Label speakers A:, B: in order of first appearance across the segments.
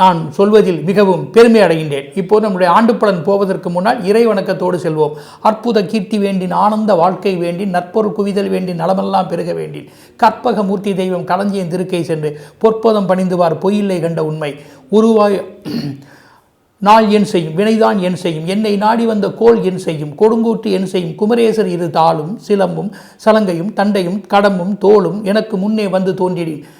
A: நான் சொல்வதில் மிகவும் பெருமை அடைகின்றேன். இப்போது நம்முடைய ஆண்டு பலன் போவதற்கு முன்னால் இறை வணக்கத்தோடு செல்வோம். அற்புத கீர்த்தி வேண்டின் ஆனந்த வாழ்க்கை வேண்டி நற்பொருள் குவிதல் வேண்டி நலமெல்லாம் பெருக வேண்டி கற்பக மூர்த்தி தெய்வம் களஞ்சியின் திருக்கை சென்று பொற்பதம் பணிந்துவார் பொய்யில்லை கண்ட உண்மை. உருவாய் நாள் என் செய்யும் வினைதான் என் செய்யும் என்னை நாடி வந்த கோல் என் செய்யும் கொடுங்கூட்டு என் செய்யும் குமரேசர் இரு தாளும் சிலம்பும் சலங்கையும் தண்டையும் கடம்பும் தோளும் எனக்கு முன்னே வந்து தோன்றினேன்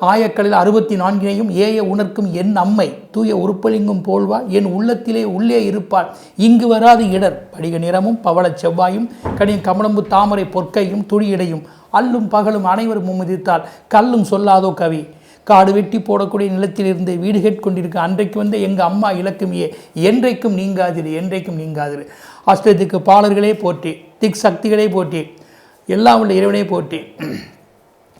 A: ஆயக்களில் அறுபத்தி நான்கினையும் ஏய உணர்க்கும் என் அம்மை தூய உருப்பலிங்கும் போல்வா என் உள்ளத்திலே உள்ளே இருப்பாள். இங்கு வராது இடர் படிக நிறமும் பவளச் செவ்வாயும் கனியின் கமலம்பு தாமரை பொற்கையும் துடியிடையும் அல்லும் பகலும் அனைவரும் மும்மிதித்தால் கல்லும் சொல்லாதோ கவி. காடு வெட்டி போடக்கூடிய நிலத்திலிருந்து வீடு கேட்கொண்டிருக்க அன்றைக்கு வந்த எங்கள் அம்மா இலக்குமியே என்றைக்கும் நீங்காதிரு என்றைக்கும் நீங்காதிரு. அஷ்டத்துக்கு பாலர்களே போற்றி திக் சக்திகளே போற்றி எல்லாம் உள்ள இறைவனே போற்றி.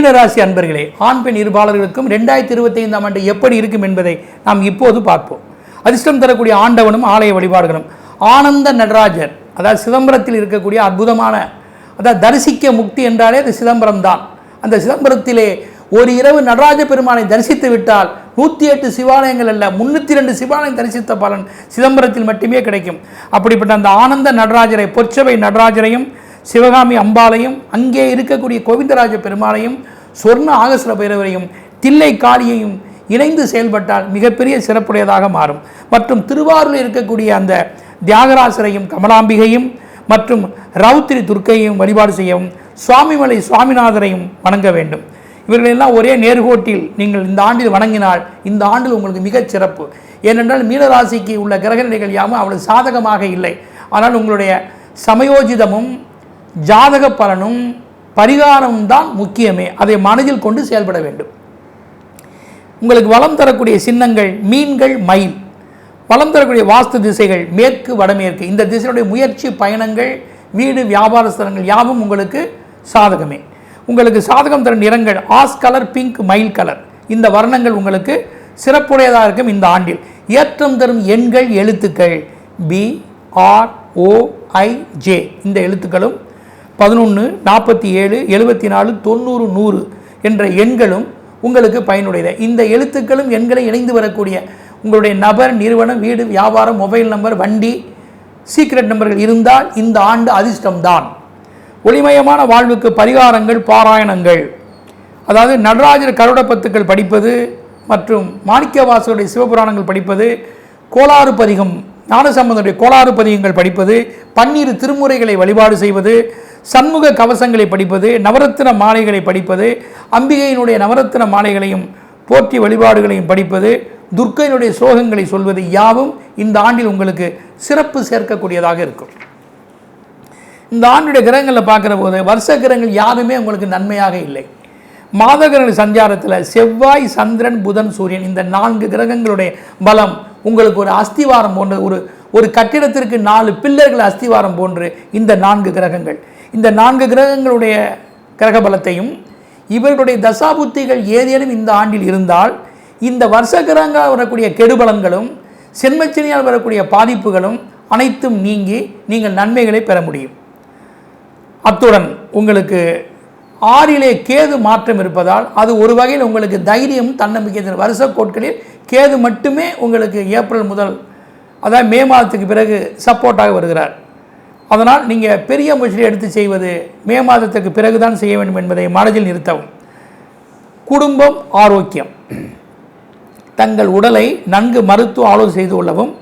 A: மீனராசி அன்பர்களே ஆண் பெண் இருபாளர்களுக்கும் ரெண்டாயிரத்தி இருபத்தைந்தாம் ஆண்டு எப்படி இருக்கும் என்பதை நாம் இப்போது பார்ப்போம். அதிர்ஷ்டம் தரக்கூடிய ஆண்டவனும் ஆலய வழிபாடுகளும். ஆனந்த நடராஜர் அதாவது சிதம்பரத்தில் இருக்கக்கூடிய அற்புதமான அதாவது தரிசிக்க முக்தி என்றாலே அது சிதம்பரம் தான் அந்த சிதம்பரத்திலே ஒரு இரவு நடராஜ பெருமானை தரிசித்து விட்டால் நூற்றி எட்டு சிவாலயங்கள் அல்ல முன்னூற்றி ரெண்டு சிவாலயம் தரிசித்த பலன் சிதம்பரத்தில் மட்டுமே கிடைக்கும். அப்படிப்பட்ட அந்த ஆனந்த நடராஜரை பொற்சபை நடராஜரையும் சிவகாமி அம்பாளையும் அங்கே இருக்கக்கூடிய கோவிந்தராஜ பெருமாளையும் சொர்ண ஆகஸ்ர பைரவரையும் தில்லை காளியையும் இணைந்து செயல்பட்டால் மிகப்பெரிய சிறப்புடையதாக மாறும். மற்றும் திருவாரூரில் இருக்கக்கூடிய அந்த தியாகராசரையும் கமலாம்பிகையும் மற்றும் ரவுத்திரி துர்க்கையும் வழிபாடு செய்யவும் சுவாமிமலை சுவாமிநாதரையும் வணங்க வேண்டும். இவர்களெல்லாம் ஒரே நேர்கோட்டில் நீங்கள் இந்த ஆண்டில் வணங்கினால் இந்த ஆண்டில் உங்களுக்கு மிகச் சிறப்பு. ஏனென்றால் மீனராசிக்கு உள்ள கிரக நிலைகள் யாவும் அவ்வளவு சாதகமாக இல்லை. ஆனால் உங்களுடைய சமயோஜிதமும் ஜாதக பலனும் பரிகாரமும் தான் முக்கியமே. அதை மனதில் கொண்டு செயல்பட வேண்டும். உங்களுக்கு வளம் தரக்கூடிய சின்னங்கள் மீன்கள் மயில். வளம் தரக்கூடிய வாஸ்து திசைகள் மேற்கு வடமேற்கு. இந்த திசையினுடைய முயற்சி பயணங்கள் வீடு வியாபார ஸ்தலங்கள் யாவும் உங்களுக்கு சாதகமே. உங்களுக்கு சாதகம் தரும் நிறங்கள் ஆஸ் கலர் பிங்க் மயில் கலர். இந்த வர்ணங்கள் உங்களுக்கு சிறப்புடையதாக இருக்கும் இந்த ஆண்டில். ஏற்றம் தரும் எண்கள் எழுத்துக்கள். P R O I J இந்த எழுத்துக்களும் பதினொன்று நாற்பத்தி ஏழு எழுபத்தி நாலு தொண்ணூறு நூறு என்ற எண்களும் உங்களுக்கு பயனுடையது. இந்த எழுத்துக்களும் எண்களை இணைந்து வரக்கூடிய உங்களுடைய நபர் நிறுவனம் வீடு வியாபாரம் மொபைல் நம்பர் வண்டி சீக்ரெட் நம்பர்கள் இருந்தால் இந்த ஆண்டு அதிர்ஷ்டம்தான். ஒளிமயமான வாழ்வுக்கு பரிகாரங்கள் பாராயணங்கள். அதாவது நடராஜர் கருடப்பத்துக்கள் படிப்பது மற்றும் மாணிக்கவாசருடைய சிவபுராணங்கள் படிப்பது கோளாறு பதிகம் ஞானசம்பந்தனுடைய கோளாறு பதிகங்கள் படிப்பது பன்னிரு திருமுறைகளை வழிபாடு செய்வது சண்முக கவசங்களை படிப்பது நவரத்தின மாலைகளை படிப்பது அம்பிகையினுடைய நவரத்தின மாலைகளையும் போற்றி வழிபாடுகளையும் படிப்பது துர்க்கையினுடைய சோகங்களை சொல்வது யாவும் இந்த ஆண்டில் உங்களுக்கு சிறப்பு சேர்க்கக்கூடியதாக இருக்கும். இந்த ஆண்டுடைய கிரகங்களை பார்க்குற போது வருஷ கிரகங்கள் யாருமே உங்களுக்கு நன்மையாக இல்லை. மாத கிரக சஞ்சாரத்தில் செவ்வாய் சந்திரன் புதன் சூரியன் இந்த நான்கு கிரகங்களுடைய பலம் உங்களுக்கு ஒரு அஸ்திவாரம் போன்ற ஒரு ஒரு கட்டிடத்திற்கு நாலு பில்லர்கள் அஸ்திவாரம் போன்று இந்த நான்கு கிரகங்கள். இந்த நான்கு கிரகங்களுடைய கிரக பலத்தையும் இவர்களுடைய தசாபுத்திகள் ஏதேனும் இந்த ஆண்டில் இருந்தால் இந்த வருஷ கிரகங்களால் வரக்கூடிய கெடுபலன்களும் சென்மச்சனியால் வரக்கூடிய பாதிப்புகளும் அனைத்தும் நீங்கி நீங்கள் நன்மைகளை பெற முடியும். அத்துடன் உங்களுக்கு ஆறிலே கேது மாற்றம் இருப்பதால் அது ஒரு வகையில் உங்களுக்கு தைரியம் தன்னம்பிக்கை வருஷ கோட்களில் கேது மட்டுமே உங்களுக்கு ஏப்ரல் முதல் அதாவது மே மாதத்துக்கு பிறகு சப்போர்ட்டாக வருகிறார். அதனால் நீங்கள் பெரிய முயற்சியை எடுத்து செய்வது மே மாதத்துக்கு பிறகுதான் செய்ய வேண்டும் என்பதை மனதில் நிறுத்தவும். குடும்பம் ஆரோக்கியம். தங்கள் உடலை நன்கு மருத்துவ ஆலோசனை செய்து கொள்ளவும்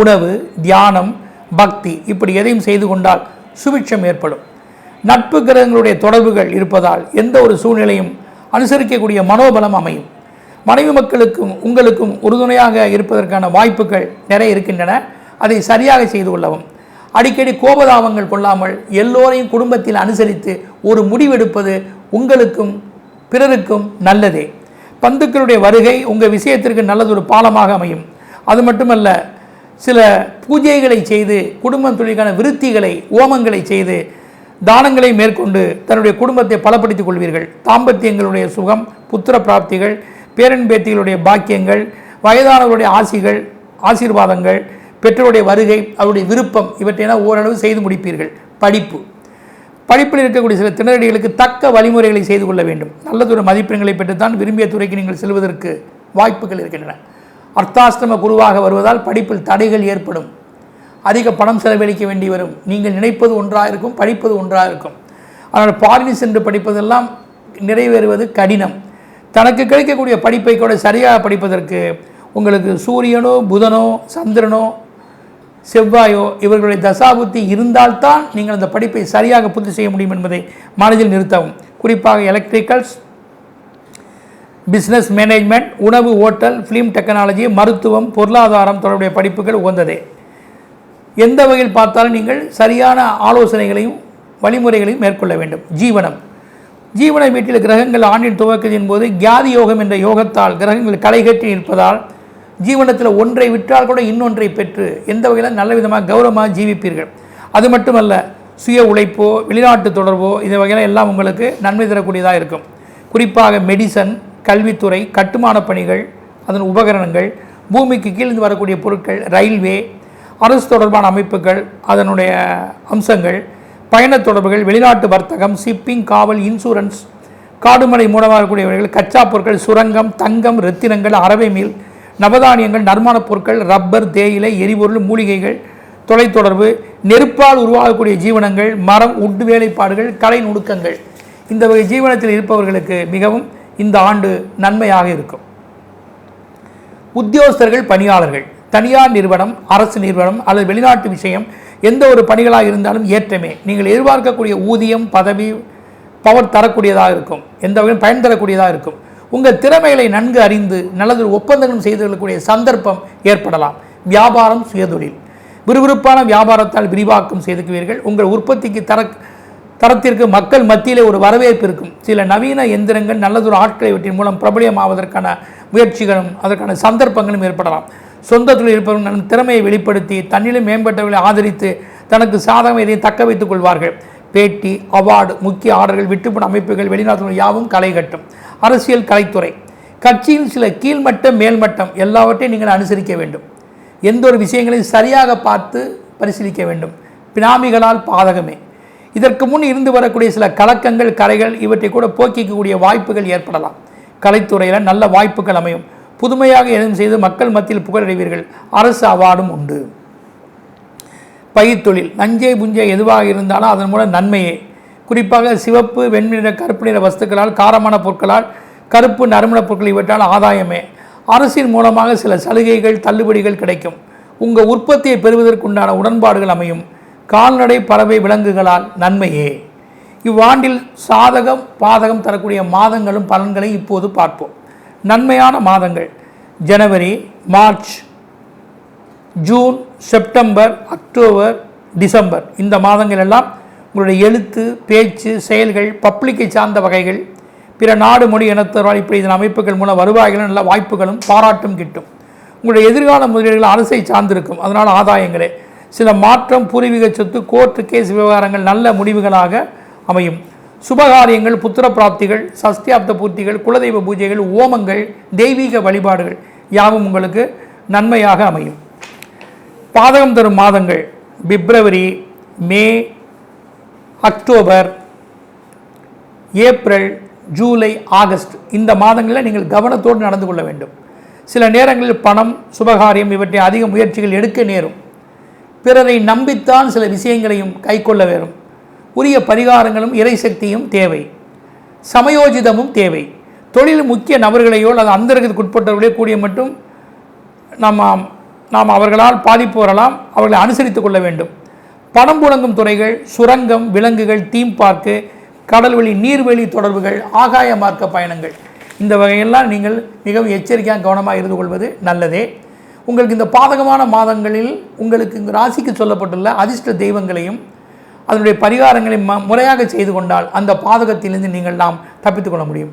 A: உணவு தியானம் பக்தி இப்படி எதையும் செய்து கொண்டால் சுபிட்சம் ஏற்படும். நட்பு கிரகங்களுடைய தொடர்புகள் இருப்பதால் எந்த ஒரு சூழ்நிலையும் அனுசரிக்கக்கூடிய மனோபலம் அமையும். மனைவி மக்களுக்கும் உங்களுக்கும் உறுதுணையாக இருப்பதற்கான வாய்ப்புகள் நிறைய இருக்கின்றன. அதை சரியாக செய்து கொள்ளவும். அடிக்கடி கோபதாபங்கள் கொள்ளாமல் எல்லோரையும் குடும்பத்தில் அனுசரித்து ஒரு முடிவெடுப்பது உங்களுக்கும் பிறருக்கும் நல்லதே. பந்துக்களுடைய வருகை உங்கள் விஷயத்திற்கு நல்லதொரு பாலமாக அமையும். அது மட்டுமல்ல சில பூஜைகளை செய்து குடும்பம் தொழிலுக்கான விருத்திகளை ஓமங்களை செய்து தானங்களை மேற்கொண்டு தன்னுடைய குடும்பத்தை பலப்படுத்திக் கொள்வீர்கள். தாம்பத்தியங்களுடைய சுகம் புத்திர பிராப்திகள் பேரன் பேத்திகளுடைய பாக்கியங்கள் வயதானவருடைய ஆசிகள் ஆசீர்வாதங்கள் பெற்றோருடைய வருகை அவருடைய விருப்பம் இவற்றையெல்லாம் ஓரளவு செய்து முடிப்பீர்கள். படிப்பு. படிப்பில் இருக்கக்கூடிய சில திணறடிகளுக்கு தக்க வழிமுறைகளை செய்து கொள்ள வேண்டும். நல்லதொரு மதிப்பெண்களை பெற்றுத்தான் விரும்பிய துறைக்கு நீங்கள் செல்வதற்கு வாய்ப்புகள் இருக்கின்றன. அர்த்தாஷ்டம குருவாக வருவதால் படிப்பில் தடைகள் ஏற்படும். அதிக பணம் செலவழிக்க வேண்டி வரும். நீங்கள் நினைப்பது ஒன்றாக இருக்கும் படிப்பது ஒன்றாக இருக்கும். ஆனால் பாரினி சென்று படிப்பதெல்லாம் நிறைவேறுவது கடினம். தனக்கு கிடைக்கக்கூடிய படிப்பை கூட சரியாக படிப்பதற்கு உங்களுக்கு சூரியனோ புதனோ சந்திரனோ செவ்வாயோ இவர்களுடைய தசாபுத்தி இருந்தால்தான் நீங்கள் அந்த படிப்பை சரியாக பூர்த்தி செய்ய முடியும் என்பதை மனதில் நிறுத்தவும். குறிப்பாக எலக்ட்ரிக்கல்ஸ் பிஸ்னஸ் மேனேஜ்மெண்ட் உணவு ஓட்டல் ஃபிலிம் டெக்னாலஜி மருத்துவம் பொருளாதாரம் தொடர்புடைய படிப்புகள் உகந்ததே. எந்த வகையில் பார்த்தாலும் நீங்கள் சரியான ஆலோசனைகளையும் வழிமுறைகளையும் மேற்கொள்ள வேண்டும். ஜீவனம். ஜீவன வீட்டில் கிரகங்கள் ஆண்டின் துவக்கத்தின் போது கியாதி யோகம் என்ற யோகத்தால் கிரகங்கள் களைகட்டி நிற்பதால் ஜீவனத்தில் ஒன்றை விட்டால் கூட இன்னொன்றை பெற்று எந்த வகையில் நல்ல விதமாக கௌரவமாக ஜீவிப்பீர்கள். அது மட்டுமல்ல சுய உழைப்போ வெளிநாட்டு தொடர்போ இந்த வகையில் எல்லாம் உங்களுக்கு நன்மை தரக்கூடியதாக இருக்கும். குறிப்பாக மெடிசன் கல்வித்துறை கட்டுமானப் பணிகள் அதன் உபகரணங்கள் பூமிக்கு கீழ்ந்து வரக்கூடிய பொருட்கள் ரயில்வே அரசு தொடர்பான அமைப்புகள் அதனுடைய அம்சங்கள் பயணத் தொடர்புகள் வெளிநாட்டு வர்த்தகம் ஷிப்பிங் காவல் இன்சூரன்ஸ் காடுமலை மூலமாக இருக்கக்கூடியவர்கள் கச்சா பொருட்கள் சுரங்கம் தங்கம் ரத்தினங்கள் அரவை மீல் நவதானியங்கள் நறுமணப் பொருட்கள் ரப்பர் தேயிலை எரிபொருள் மூலிகைகள் தொலைத்தொடர்பு நெருப்பால் உருவாகக்கூடிய ஜீவனங்கள் மரம் உட்டு வேலைப்பாடுகள் கலை நுணுக்கங்கள். இந்த வகை ஜீவனத்தில் இருப்பவர்களுக்கு மிகவும் இந்த ஆண்டு நன்மையாக இருக்கும். உத்தியோகஸ்தர்கள் பணியாளர்கள் தனியார் நிறுவனம் அரசு நிறுவனம் அல்லது வெளிநாட்டு விஷயம் எந்த ஒரு பணிகளாக இருந்தாலும் ஏற்றமே. நீங்கள் எதிர்பார்க்கக்கூடிய ஊதியம் பதவி பவர் தரக்கூடியதாக இருக்கும். எந்த வகையும் பயன் தரக்கூடியதாக இருக்கும். உங்கள் திறமைகளை நன்கு அறிந்து நல்லது ஒப்பந்தங்களும் செய்து கொள்ளக்கூடிய சந்தர்ப்பம் ஏற்படலாம். வியாபாரம் சுயதொழில். விறுவிறுப்பான வியாபாரத்தால் விரிவாக்கம் செய்துக்குவீர்கள். உங்கள் உற்பத்திக்கு தர தரத்திற்கு மக்கள் மத்தியிலே ஒரு வரவேற்பு இருக்கும். சில நவீன எந்திரங்கள் நல்லதொரு ஆட்களை இவற்றின் மூலம் பிரபலியமாவதற்கான முயற்சிகளும் அதற்கான சந்தர்ப்பங்களும் ஏற்படலாம். சொந்த தொழில் இருப்பவர்கள் தன் திறமையை வெளிப்படுத்தி தன்னிலும் மேம்பட்டவர்களை ஆதரித்து தனக்கு சாதகம் எதையும் தக்க வைத்துக் கொள்வார்கள். பேட்டி அவார்டு முக்கிய ஆர்டர்கள் விட்டுப்பட அமைப்புகள் வெளிநாட்டு யாவும் களை கட்டும். அரசியல் கலைத்துறை. கட்சியின் சில கீழ்மட்டம் மேல்மட்டம் எல்லாவற்றையும் நீங்கள் அனுசரிக்க வேண்டும். எந்த ஒரு விஷயங்களையும் சரியாக பார்த்து பரிசீலிக்க வேண்டும். பினாமிகளால் பாதகமே. இதற்கு முன் இருந்து வரக்கூடிய சில கலக்கங்கள் கரைகள் இவற்றை கூட போக்கிக்கக்கூடிய வாய்ப்புகள் ஏற்படலாம். கலைத்துறையில் நல்ல வாய்ப்புகள் அமையும். புதுமையாக எதுவும் செய்து மக்கள் மத்தியில் புகழடைவீர்கள் அரசு அவார்டும் உண்டு. பயிர்த்தொழில் நஞ்சை புஞ்சை எதுவாக இருந்தாலும் அதன் மூலம் நன்மையே. குறிப்பாக சிவப்பு வெண்ணிற கருப்பு நிற வஸ்துக்களால் காரமான பொருட்களால் கருப்பு நறுமணப் பொருட்கள் இவற்றால் ஆதாயமே. அரசின் மூலமாக சில சலுகைகள் தள்ளுபடிகள் கிடைக்கும். உங்கள் உற்பத்தியை பெறுவதற்குண்டான உடன்பாடுகள் அமையும். கால்நடை பறவை விலங்குகளால் நன்மையே. இவ்வாண்டில் சாதகம் பாதகம் தரக்கூடிய மாதங்களும் பலன்களை இப்போது பார்ப்போம். நன்மையான மாதங்கள். ஜனவரி March June September October December. இந்த மாதங்கள் எல்லாம் உங்களுடைய எழுத்து பேச்சு செயல்கள் பப்ளிக்கை சார்ந்த வகைகள் பிற நாடு மொழி இனத்தவரால் இப்படி இதன் அமைப்புகள் மூலம் வருவாய்களும் நல்ல வாய்ப்புகளும் பாராட்டும் கிட்டும். உங்களுடைய எதிர்கால முதலீடுகள் அரசை சார்ந்திருக்கும். அதனால் ஆதாயங்களே சில மாற்றம் பூர்வீக சொத்து கோர்ட்டு கேஸ் விவகாரங்கள் நல்ல முடிவுகளாக அமையும். சுபகாரியங்கள் புத்திர பிராப்திகள் சஸ்தியாப்த பூர்த்திகள் குலதெய்வ பூஜைகள் ஓமங்கள் தெய்வீக வழிபாடுகள் யாவும் உங்களுக்கு நன்மையாக அமையும். பாதகம் தரும் மாதங்கள் பிப்ரவரி மே அக்டோபர் ஏப்ரல் ஜூலை ஆகஸ்ட் இந்த மாதங்களில் நீங்கள் கவனத்தோடு நடந்து கொள்ள வேண்டும். சில நேரங்களில் பணம் சுபகாரியம் இவற்றை அதிக முயற்சிகள் எடுக்க நேரும். பிறரை நம்பித்தான் சில விஷயங்களையும் கைக்கொள்ள வேறும் உரிய பரிகாரங்களும் இறை சக்தியும் தேவை. சமயோஜிதமும் தேவை. தொழில் முக்கிய நபர்களையோ அல்லது அந்தரகத்துக்குட்பட்டவர்களையோ கூடிய மட்டும் நாம் நாம் அவர்களால் பாதிப்பு வரலாம் அவர்களை அனுசரித்துக் கொள்ள வேண்டும். பணம் புழங்கும் துறைகள் சுரங்கம் விலங்குகள் தீம் பார்க்கு கடல்வெளி நீர்வெளி தொடர்புகள் ஆகாய மார்க்க பயணங்கள். இந்த வகையெல்லாம் நீங்கள் மிகவும் எச்சரிக்கையாக கவனமாக இருந்து கொள்வது நல்லதே. உங்களுக்கு இந்த பாதகமான மாதங்களில் உங்களுக்கு ராசிக்கு சொல்லப்பட்டுள்ள அதிர்ஷ்ட தெய்வங்களையும் அதனுடைய பரிகாரங்களை ம முறையாக செய்து கொண்டால் அந்த பாதகத்திலிருந்து நீங்கள் நாம் தப்பித்துக்கொள்ள முடியும்.